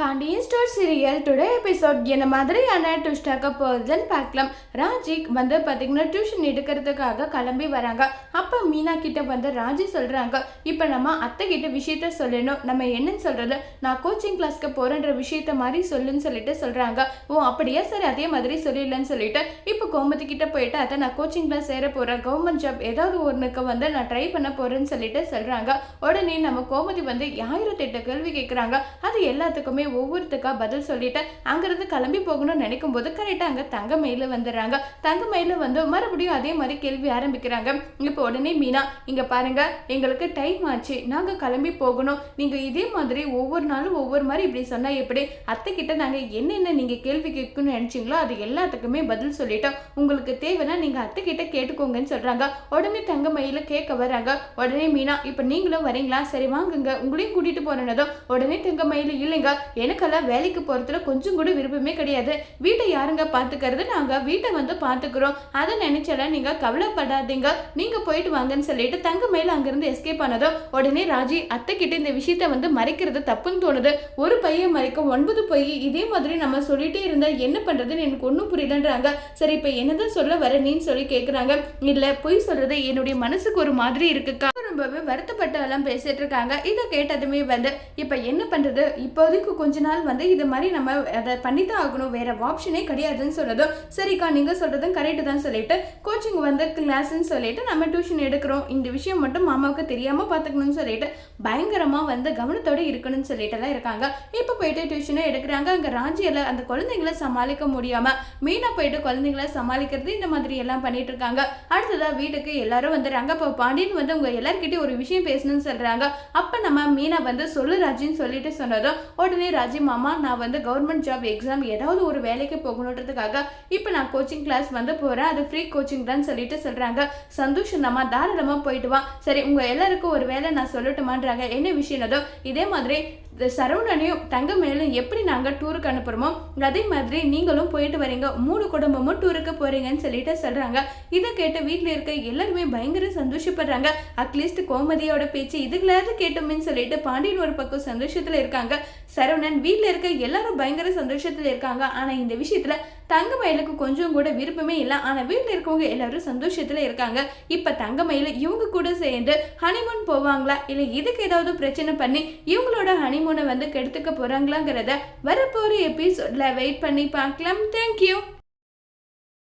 Pandian store serial today episode என்ன மாதிரியான ட்விஸ்டாக போகுதுன்னு பார்க்கலாம். ராஜிக் வந்து பார்த்தீங்கன்னா டியூஷன் எடுக்கிறதுக்காக கிளம்பி வராங்க. அப்போ மீனா கிட்ட வந்து ராஜி சொல்கிறாங்க இப்போ நம்ம அத்தை கிட்ட விஷயத்த சொல்லணும். நம்ம என்னன்னு சொல்கிறது நான் கோச்சிங் கிளாஸ்க்கு போகிறேன்ற விஷயத்த மாதிரி சொல்லுன்னு சொல்லிட்டு சொல்கிறாங்க ஓ அப்படியே சரி அதே மாதிரி சொல்லிடலன்னு சொல்லிட்டு இப்போ கோமதி கிட்ட போயிட்டு அதை நான் கோச்சிங் கிளாஸ் சேர போகிறேன் கவர்மெண்ட் ஜாப் ஏதாவது ஒன்றுக்கு வந்து நான் ட்ரை பண்ண போகிறேன்னு சொல்லிட்டு சொல்கிறாங்க உடனே நம்ம கோமதி வந்து ஆயிரத்தி எட்டு கேள்வி கேட்குறாங்க அது எல்லாத்துக்குமே ஒவ்வொருத்துக்கா பதில் சொல்லிட்டு அங்கிருந்து கிளம்பி போகணும்னு நினைக்கும் போது கரெக்டாக அங்கே தங்க மயில வந்துடுறாங்க. தங்க மயில வந்து மறுபடியும் அதே மாதிரி கேள்வி ஆரம்பிக்கிறாங்க. இப்போ உடனே மீனா இங்க பாருங்க எங்களுக்கு டைம் ஆச்சு. நாங்க கிளம்பி போகணும். நீங்க இதே மாதிரி ஒவ்வொரு நாளும் ஒவ்வொரு மாதிரி இப்படி சொன்னா எப்படி? அத்தை கிட்ட நாங்க என்னென்ன நீங்க கேள்வி கேட்கணும்னு நினைச்சீங்களோ அது எல்லாத்துக்குமே பதில் சொல்லிட்டோம். உங்களுக்கு தேவைன்னா நீங்க அத்தை கிட்ட கேட்டுக்கோங்கன்னு சொல்றாங்க. உடனே தங்க மயில கேட்க வராங்க உடனே மீனா இப்போ நீங்களும் வரீங்களா? சரி வாங்குங்க. உங்களையும் கூட்டிட்டு போனதும் உடனே தங்க மயில இல்லைங்க. எனக்கெல்லாம் வேலைக்கு போகிறதுல கொஞ்சம் கூட விருப்பமே கிடையாது. வீட்டை யாருங்க பார்த்துக்கிறது நாங்கள் வீட்டை வந்து பார்த்துக்கிறோம் அதை நினைச்சால நீங்கள் கவலைப்படாதீங்க. நீங்கள் போயிட்டு வாங்கன்னு சொல்லிட்டு தங்க மேல அங்கேருந்து எஸ்கேப் ஆனதும் உடனே ராஜி அத்தை கிட்ட இந்த விஷயத்த வந்து மறைக்கிறது தப்புன்னு தோணுது. ஒரு பையன் மறைக்க ஒன்பது பை இதே மாதிரி நம்ம சொல்லிட்டே இருந்தால் என்ன பண்ணுறதுன்னு எனக்கு ஒன்றும் புரியலன்றாங்க. சரி இப்போ என்னதான் சொல்ல வர நீன்னு சொல்லி கேட்குறாங்க இல்லை பொய் சொல்கிறது என்னுடைய மனசுக்கு ஒரு மாதிரி இருக்குக்கா. ரொம்பவே வருத்தப்பட்டு எல்லாம் பேசிட்டு இருக்காங்க. இதை கேட்டதுமே வந்து இப்போ என்ன பண்றது? இப்போதைக்கு கொஞ்ச நாள் வந்து இது மாதிரி நம்ம அதை பண்ணித்தான் ஆகணும். வேற ஆப்ஷனே கிடையாதுன்னு சொல்கிறதும் சரிக்கா நீங்க சொல்றதும் கரெக்டு தான் சொல்லிட்டு கோச்சிங் வந்து கிளாஸ்ன்னு சொல்லிட்டு நம்ம டியூஷன் எடுக்கிறோம். இந்த விஷயம் மட்டும் மாமாவுக்கு தெரியாம பார்த்துக்கணும்னு சொல்லிட்டு பயங்கரமா வந்து கவனத்தோட இருக்கணும்னு சொல்லிட்டு இருக்காங்க. இப்போ போயிட்டு டியூஷனே எடுக்கிறாங்க. அங்க ராஜியில அந்த குழந்தைங்களை சமாளிக்க முடியாம மீனா போயிட்டு குழந்தைங்களை சமாளிக்கிறது இந்த மாதிரி எல்லாம் பண்ணிட்டு இருக்காங்க. அடுத்ததா வீட்டுக்கு எல்லாரும் வந்து ரங்கப்ப பாண்டியன் வந்து உங்க யாருக்கிட்டே ஒரு விஷயம் பேசணும்னு சொல்றாங்க. அப்ப நம்ம மீனா வந்து சொல்லு ராஜின்னு சொல்லிட்டு சொன்னதும் உடனே ராஜி மாமா நான் வந்து கவர்மெண்ட் ஜாப் எக்ஸாம் ஏதாவது ஒரு வேலைக்கு போகணுன்றதுக்காக இப்போ நான் கோச்சிங் கிளாஸ் வந்து போறேன். அது ஃப்ரீ கோச்சிங் தான் சொல்லிட்டு சொல்றாங்க. சந்தோஷம் நம்ம தாராளமா போயிட்டு வா. சரி உங்க எல்லாருக்கும் ஒரு வேலை நான் சொல்லட்டுமான்றாங்க. என்ன விஷயம் இதே மாதிரி சரவணனையும் தங்கமேலும் எப்படி நாங்கள் டூருக்கு அனுப்புகிறோமோ அதே மாதிரி நீங்களும் போயிட்டு வரீங்க மூணு குடும்பமும் டூருக்கு போகிறீங்கன்னு சொல்லிட்டு சொல்கிறாங்க இதை கேட்டு வீட்டில் இருக்க எல்லாருமே பயங்கர சந்தோஷப்படுறாங்க அட்லீஸ்ட் கோமதியோட பேச்சு இதுக்குள்ளாவது கேட்டோமேன்னு சொல்லிட்டு பாண்டியன் ஒரு பக்கம் சந்தோஷத்தில் இருக்காங்க சரவணன் வீட்டில் இருக்க எல்லாரும் பயங்கர சந்தோஷத்தில் இருக்காங்க ஆனால் இந்த விஷயத்தில் தங்க மயிலுக்கு கொஞ்சம் கூட விருப்பமே இல்லை ஆனால் வீட்டில் இருக்கவங்க எல்லாரும் சந்தோஷத்தில் இருக்காங்க இப்போ தங்கமயில இவங்க கூட சேர்ந்து ஹனிமூன் போவாங்களா இல்லை இதுக்கு ஏதாவது பிரச்சனை பண்ணி இவங்களோட ஹனிமூன் வந்து கெடுத்துக்க போகிறாங்களாங்கிறத வரப்போகிற எபிசோடில் வெயிட் பண்ணி பார்க்கலாம். தேங்க்யூ